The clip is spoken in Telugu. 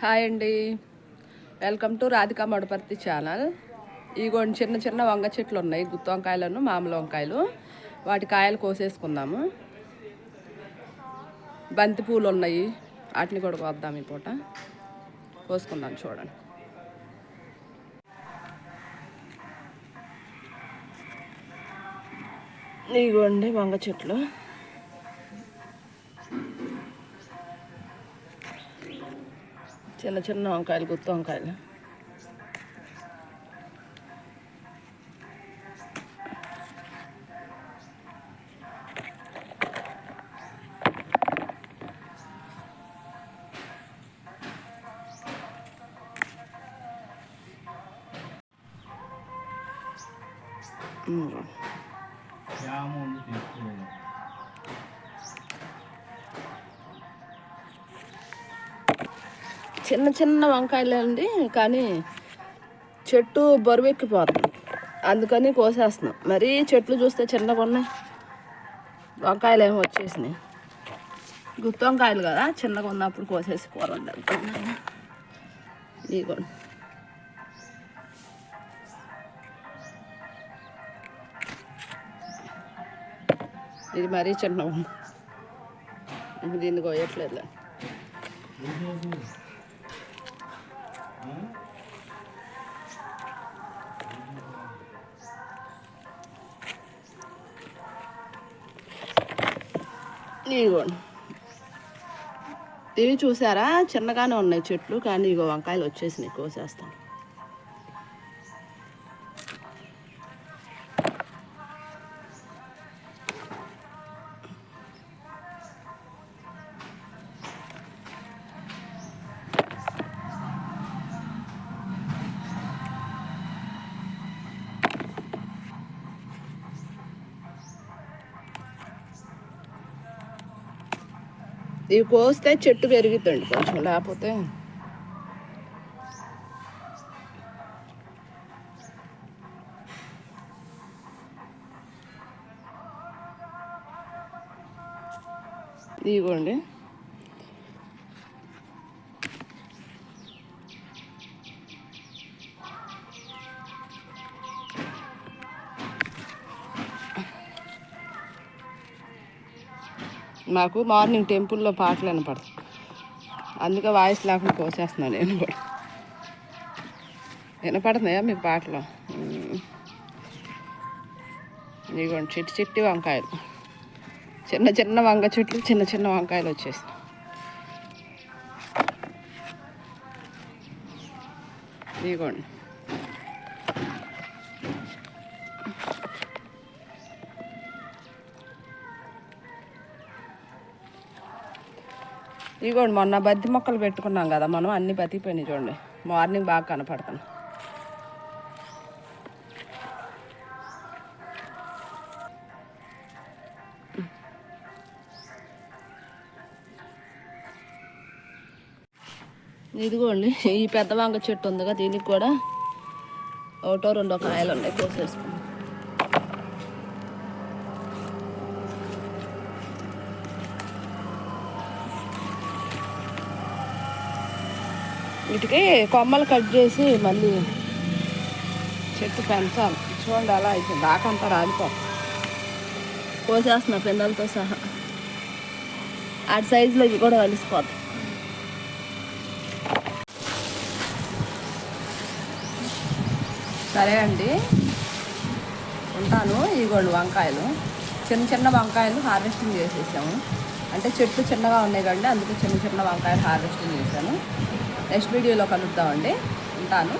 హాయ్ అండి. Welcome to Radhika Madaparthi channel. ఇగోండి చిన్న చిన్న వంగ చెట్లు ఉన్నాయి గుత్తి వంకాయలను మామూలు వంకాయలు. వాటి కాయలు కోసేసుకుందాము. బంతి పూలు ఉన్నాయి వాటిని కూడా కోద్దాం ఈ పూట. కోసుకుందాం చూడండి. ఇగోండి వంగ చెట్లు. చిన్న చిన్న వంకాయలు గుత్తి వంకాయలు ఉమ్. జాములు తీసుకున్నాను చిన్న చిన్న వంకాయలండి కానీ చెట్టు బరువెక్కిపోతుంది అందుకని కోసేస్తున్నాం. మరీ చెట్లు చూస్తే చిన్నగా ఉన్నాయి వంకాయలు ఏమో వచ్చేసినాయి. గుత్తి వంకాయలు కదా చిన్నగా ఉన్నప్పుడు కోసేసి కూర ఇవి ఇది మరీ చిన్న ఉంది. దీన్ని కోయట్లేదు ఇదిగోండి ఇవి చూసారా? చిన్నగానే ఉన్నాయి చెట్లు. కానీ ఇగో వంకాయలు వచ్చేసినాయి. కోసేస్తాను. ఇవి కోస్తే చెట్టు పెరుగుతుంది కొంచెం లేకపోతే ఇదిగోండి. మాకు మార్నింగ్ టెంపుల్లో పాటలు వినపడతాయి. అందుకే వాయిస్ లేకుండా కోసేస్తున్నాను నేను కూడా. వినపడుతున్నాయా మీకు పాటలు? ఇదిగోండి చిట్టి చిట్టి వంకాయలు. చిన్న చిన్న వంగ చెట్లు చిన్న చిన్న వంకాయలు వచ్చేసి ఇదిగోండి. ఇదిగోండి మొన్న బంతి మొక్కలు పెట్టుకున్నాం కదా మనం అన్ని బతికిపోయినాయి చూడండి. మార్నింగ్ బాగా కనపడుతున్నాం ఇదిగోండి ఈ పెద్ద వంగ చెట్టు ఉందిగా దీనికి కూడా ఒకటో రెండో కాయలు ఉన్నాయి కోసేసుకున్నాం వీటికి కొమ్మలు కట్ చేసి మళ్ళీ చెట్టు పెంచాలి. చూడండి అలా అయిపోయింది దాకంతా రాలిపో. కోసేస్తున్నా పిల్లలతో సహా. అటు సైజులో ఇవి కూడా కలిసిపోతాయి సరే అండి. ఉంటాను. ఇగోండి వంకాయలు. చిన్న చిన్న వంకాయలు హార్వెస్టింగ్ చేసేసాము. అంటే చెట్లు చిన్నగా ఉన్నాయి కండి అందుకే చిన్న చిన్న వంకాయలు హార్వెస్టింగ్ చేశాను. నెక్స్ట్ వీడియోలో కలుద్దామండి. ఉంటాను.